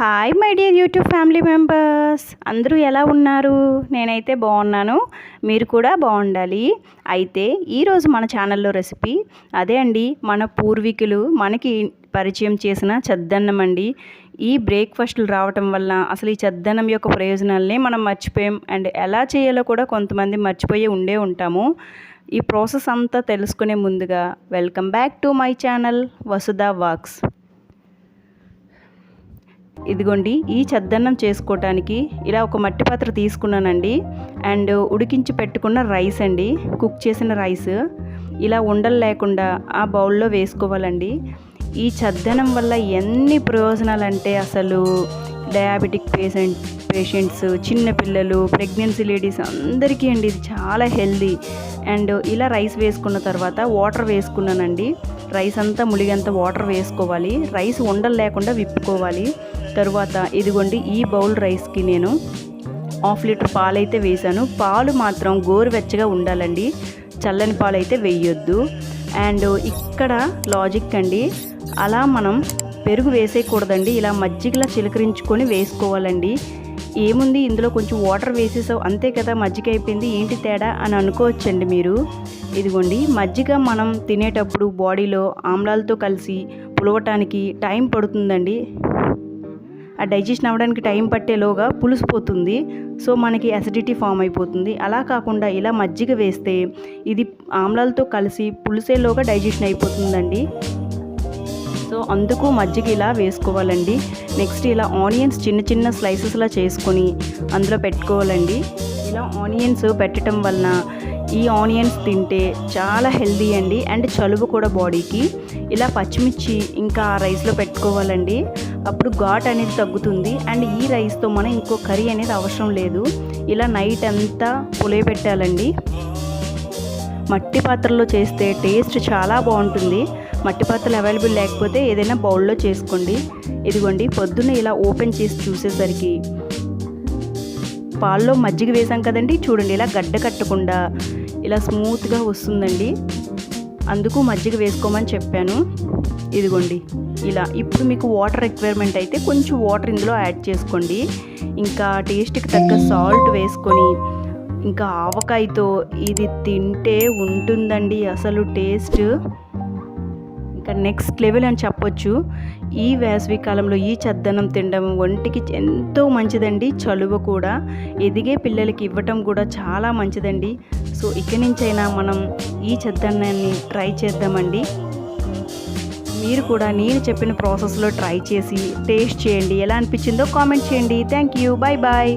Hi my dear YouTube family members అందరూ ఎలా ఉన్నారు? నేనైతే బాగున్నాను. మీరు కూడా బాగుండాలి. అయితే ఈరోజు మన ఛానల్లో రెసిపీ అదే అండి. మన పూర్వీకులు మనకి పరిచయం చేసిన చద్దన్నం అండి. ఈ బ్రేక్ఫాస్ట్లు రావటం వల్ల అసలు ఈ చద్దన్నం యొక్క ప్రయోజనాలని మనం మర్చిపోయాం. అండ్ ఎలా చేయాలో కూడా కొంతమంది మర్చిపోయి ఉండే ఉంటాము. ఈ ప్రాసెస్ అంతా తెలుసుకునే ముందుగా welcome back to my channel Vasudha walks. ఇదిగోండి ఈ చద్దన్నం చేసుకోవటానికి ఇలా ఒక మట్టి పాత్ర తీసుకున్నానండి. అండ్ ఉడికించి పెట్టుకున్న రైస్ అండి కుక్ చేసిన రైస్. ఇలా ఉండలు లేకుండా ఆ బౌల్లో వేసుకోవాలండి. ఈ చద్దనం వల్ల ఎన్ని ప్రయోజనాలు అంటే అసలు డయాబెటిక్ పేషెంట్ పేషెంట్స్ చిన్నపిల్లలు ప్రెగ్నెన్సీ లేడీస్ అందరికీ అండి ఇది చాలా హెల్దీ. అండ్ ఇలా రైస్ వేసుకున్న తర్వాత వాటర్ వేసుకున్నానండి. రైస్ అంతా ములిగంత వాటర్ వేసుకోవాలి. రైస్ ఉండలు లేకుండా విప్పుకోవాలి. తరువాత ఇదిగోండి ఈ బౌల్ రైస్కి నేను హాఫ్ లీటర్ పాలైతే వేశాను. వేసాను పాలు మాత్రం గోరువెచ్చగా ఉండాలండి. చల్లని పాలు అయితే వేయొద్దు. అండ్ ఇక్కడ లాజిక్ అండి. అలా మనం పెరుగు వేసేయకూడదండి. ఇలా మజ్జిగలా చిలకరించుకొని వేసుకోవాలండి. ఏముంది? ఇందులో కొంచెం వాటర్ వేసేసావు. అంతే కదా మజ్జిగ అయిపోయింది ఏంటి తేడా అని అనుకోవచ్చండి మీరు. ఇదిగోండి. మజ్జిగ మనం తినేటప్పుడు బాడీలో ఆమ్లాలతో కలిసి పులవటానికి టైం పడుతుందండి. ఆ డైజెషన్ అవ్వడానికి టైం పట్టేలోగా పులిసిపోతుంది సో మనకి అసిడిటీ ఫామ్ అయిపోతుంది. అలా కాకుండా ఇలా మజ్జిగ వేస్తే ఇది ఆమ్లాలతో కలిసి పులిసేలోగా డైజెషన్ అయిపోతుందండి. సో అందుకు మజ్జిగ ఇలా వేసుకోవాలండి. నెక్స్ట్ ఇలా ఆనియన్స్ చిన్న చిన్న స్లైసెస్లా చేసుకొని అందులో పెట్టుకోవాలండి. ఇలా ఆనియన్స్ పెట్టడం వలన ఈ ఆనియన్స్ తింటే చాలా హెల్దీ అండి. అండ్ చలువ కూడా బాడీకి. ఇలా పచ్చిమిర్చి ఇంకా ఆ రైస్లో పెట్టుకోవాలండి. అప్పుడు ఘాట్ అనేది తగ్గుతుంది. అండ్ ఈ రైస్తో మనం ఇంకో కర్రీ అనేది అవసరం లేదు. ఇలా నైట్ అంతా పులియబెట్టాలండి మట్టి పాత్రలో చేస్తే టేస్ట్ చాలా బాగుంటుంది. మట్టి పాత్రలు అవైలబుల్ లేకపోతే ఏదైనా బౌల్లో చేసుకోండి. ఇదిగోండి పొద్దున్న ఇలా ఓపెన్ చేసి చూసేసరికి పాల్లో మజ్జిగ వేసాం కదండి. చూడండి ఇలా గడ్డ కట్టకుండా ఇలా స్మూత్గా వస్తుందండి. అందుకు మజ్జిగ వేసుకోమని చెప్పాను. ఇదిగోండి ఇలా ఇప్పుడు మీకు వాటర్ రిక్వైర్మెంట్ అయితే కొంచెం వాటర్ ఇందులో యాడ్ చేసుకోండి. ఇంకా టేస్ట్కి తగ్గ సాల్ట్ వేసుకొని ఇంకా ఆవకాయతో ఇది తింటే ఉంటుందండి అసలు టేస్ట్ ఇంకా నెక్స్ట్ లెవెల్ అని చెప్పొచ్చు. ఈ వేసవి కాలంలో ఈ చద్దనం తినడం ఒంటికి ఎంతో మంచిదండి. చలువ కూడా ఎదిగే పిల్లలకి ఇవ్వటం కూడా చాలా మంచిదండి. సో ఇక నుంచైనా మనం ఈ చద్దన్నాన్ని ట్రై చేద్దామండి. మీరు కూడా నేను చెప్పిన ప్రాసెస్లో ట్రై చేసి టేస్ట్ చేయండి. ఎలా అనిపించిందో కామెంట్ చేయండి. Thank you bye bye